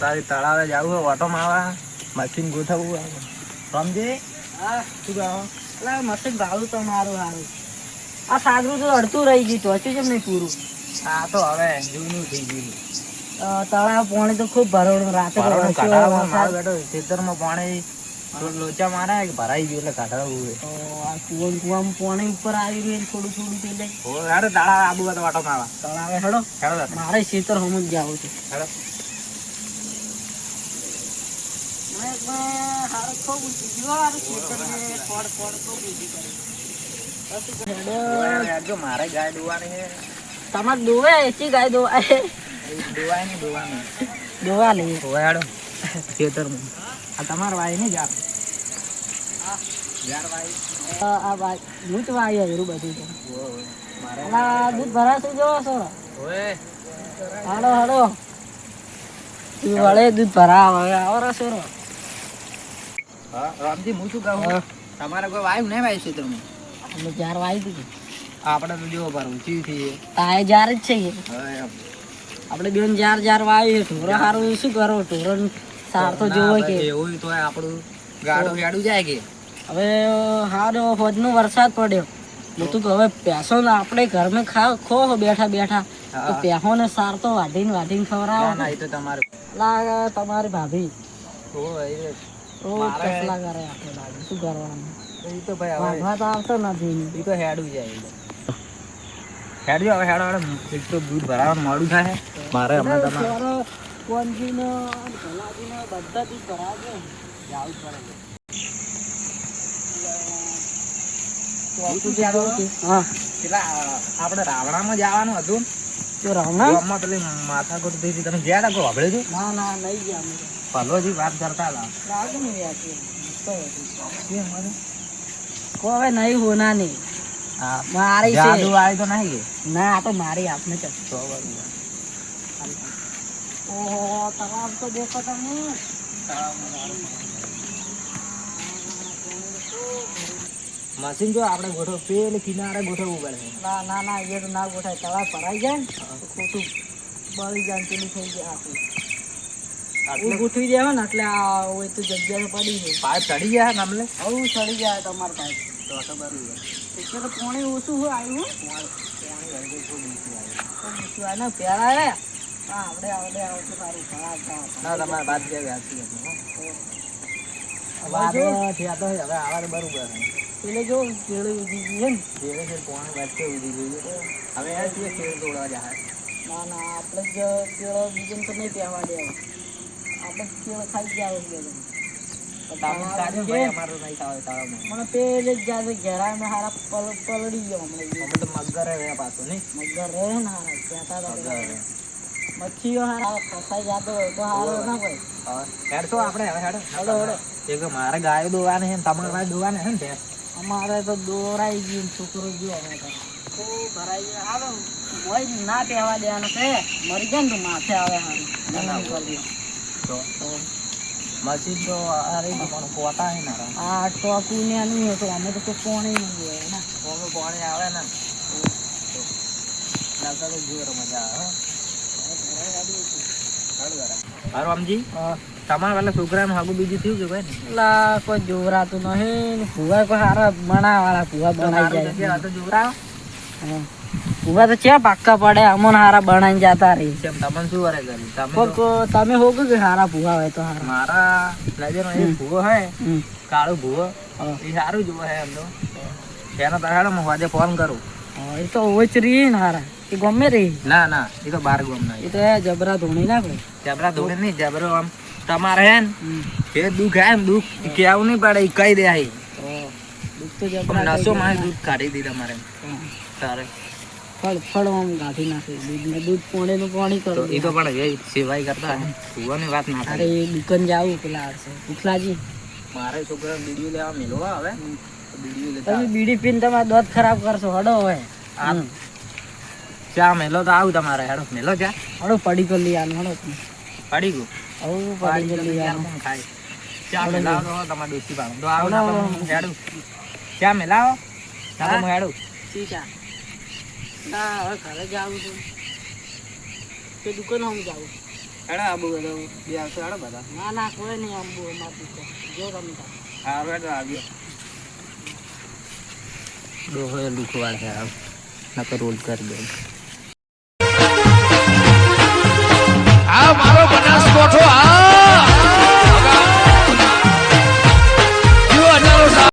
તારી તળાવે જવું હોય ઓટો માવા મશીન ગોઠવવું સમજી હા? શું કહો એટલે મસ્ત ભાડું તો મારું સારું આ સાગરું તો અડતું રહી ગયું તો હજુ નહીં પૂરું. હા તો હવે જૂનું થઈ ગયું. તળાવ પાણી તો ખૂબ ભરોડ રાતે બેટો ખેતરમાં પાણી લોચા મારા ભરાઈ ગયું એટલે કાઢાવું કુવા કુવામાં પાણી ઉપર આવી ગયું થોડું થોડું થઈ જાય. તાળા આબુ બધા વાટો મારા તળાવે હેડો હેડો. મારે ખેતર હમ જ જાવું છે. હેડો હેડજો, મારે ગાય દોવાની તમારે દોવે એસી ગાય દોવા દોવાય. નહીં દોવાની દોવા લઈએ હોવે ખેતરમાં. આ તમારે વાય નહીં જાર આ ભાઈ દૂધ વાય એરું બધું અલા દૂધ ભરાશું જો છો. હાડો હાડો. વળે દૂધ ભરાવ હવે આવો રસો હા રામજી હું શું કહું. તમારે કોઈ વાયુ નહીં વાઈફ છે તમે અમે ચાર વાઈ દીધી. આપણે તો જો પર ઊંચી થઈ તાએ જાર જ છે. આપણે બેન જાર જાર વાવી છે. ઢોરો હારું શું કરો? ઢોરો સાર તો જોવો કે. એવું તો આપણું. ગાડું ગાડું જાય કે? હવે હારો ફોજનો વરસાદ પડ્યો. હું તો હવે પેસો ને આપણે ઘરમાં ખા ખો બેઠા બેઠા. તો. પેહો ને સાર તો વાઢીને વાઢીને ના ના ખવડાવો એ તો તમારે. તમારી ભાભી. તો કસલા કરે આપણે લાગે શું કરવાનું? એ તો ભાઈ હવે વાંધવા તો આવતો નથી એ તો હેડું જાય. હેડજો હવે હેડો હેડો. એક તો દૂધ ભરાવાનું મોડું થાય. મારે હમણાં તમારે કોનજીનો, ભલાજીનો બધા દૂધ ભરાવજો. જાવું પડે. શું કહેતો હતો? હા. આપણે રાવણામાં જવાનું હતું. જો રામણા ગામમાં પેલી માથાકૂટ થઈ હતી તમે ગયા હતા કોઈ વાપરે છે ના ના નહીં ગયા અમે. તો. ભલોજી વાત કરતા હતા. રાગ નહીં વ્યાજે. મસ્ત હતું. કો હવે નહીં હોના નહીં. હા. મારી જાદુ છે વાળી તો નહીં કે? ના આ તો મારી આપને ચાલ તો બરોબર. ઓહો તળાવ તો દેખો તમે મશીન જો આપણે ગોઠવ પેલી કિનારે ગોઠવવું પડે. ના ના ના એ તો ના ગોઠાય તળાવ ભરાઈ જાય ને. તો ખોટું બળી જાન પેલું થઈ ગયા આખું. ગોઠવી દેવા ને એટલે આ હોય તો જગ્યા પડી જાય. પાઇપ ચડી ગયા ને અમને? આવું સડી જાય તમારે તો તો બરોબર એટલે તો પાણી ઓછું હોય આવ્યું. પાણી વળી ગયું, થોડું ઊંચું આવ્યું. તો મૂક્યું આ ના પેલા રે હા આપણે આવડે સારું ના તમારે વાત જે. વ્યાજથી વાત થયા તો હવે આવા બરોબર પેલે જો કેળે ઉગી ગઈ ને. કેળે પાણી વચ્ચે ઉડી છે. હવે આ ખેડ તોડવા જાય ના ના આપણે જ કેળો બીજું તો નહીં પહેવા દેવા આપણે જ કેળો ખાઈ હોય નહીં ખાવે તાળામાં. મને પેલે જ જાતે ઘેરામાં હારા પલ પલડી ગયો હમણાં તો મગરે રહ્યા પાછું નહીં? મગર રહે ને હારા કહેતા હતા. મચ્છીઓ હારા ફસાઈ જાતો હોય તો હારો ના હવે હેડશો આપણે હવે હેડો. હેડો, હેડો. એ મારે ગાયો દોવાની છે તમારે દોવાની ને અમારે તો દોરાઈ ગયું છોકરો ગયો અમે ના પહેવા દેવાનું છે મરી જાય ને માથે આવે હારું ના, ના, જમીન પર લ્યો. તો અરે પણ પોતા છે ને આ ટોકું ને આનું હતું અમે તો કોઈ નહીં જોઈએ ને કોમે પાણી આવે ને નકર તો જોર મજા આવે હારું આમજી તમારા પેલા છોકરાનું હાગું બીજું થયું કે ભાઈ લા કોઈ જોવરાતું નહીં. ભૂવા કોઈ હારા વાળા કુવા બનાવી જાય. તો હા. ભૂવા તો ચેવા પાક્કા પડે અમોને હારા બનાવીને જતા રહી. છે તમને શું વરે કર્યું તમે તમે હોગો કે હારા ભૂવા હોય તો હારા. મારા નજર એ ભૂવો હે કાળો ભૂવો એ સારું જોવે હે એમ તો. એનો તહાડો હું આજે ફોન કરું. એ તો ઓચ રહી ને હારા. એ ગમે રહી. ના ના એ તો બાર ગમ ના એ તો જબરા ધોણી ના કોઈ. જબરા ધોણી નહીં જબરો આમ તમારે હે ને. જે દુઃખ હે ને દુઃખ કહેવું કેવું નહીં પડે એ કહી દે હે તો જબરા નસો માં દૂધ કાઢી દીધા તમારે હા. તારે. ફળ ફળ આમ ગાંઠી નાખે. દૂધ ને દૂધ પોણેનું પાણી કરો એ તો પણ એ સેવાય કરતા હે. વાત ના અરે એ દુકાન જાવું પેલા આવશે મારે છોકરા બીડીઓ લેવા મેળવા આવે? તો બીડીઓ લેતા તમે બીડી પીને તમારા દોત ખરાબ કરશો. હડો હવે. આમ. ચા મેલો તો આવું તમારે. હેડો મેલો ચા હડો પડી તો લઈ આનું હડો. પડી ગયું? હવે પાડી તો લઈ આનું ખાય ચા મેલાવો તમારે ડોસી પાડો. તો આવું ના હેડું. ચા મેલાવો ચાલો હું. હેડું. શી ચા ના હવે ઘરે જાવું છું. તે દુકાન હું જાવું હેડો આબુ બધા બે આવશે હેડો બધા. ના ના કોઈ નહીં આબુ અમાર દુકાન. જો રમતા સારું તો આવ્યો. ડોહે દુખવાડ છે આવ તો રોલ કરી દે. આ મારો બનાસકોઠો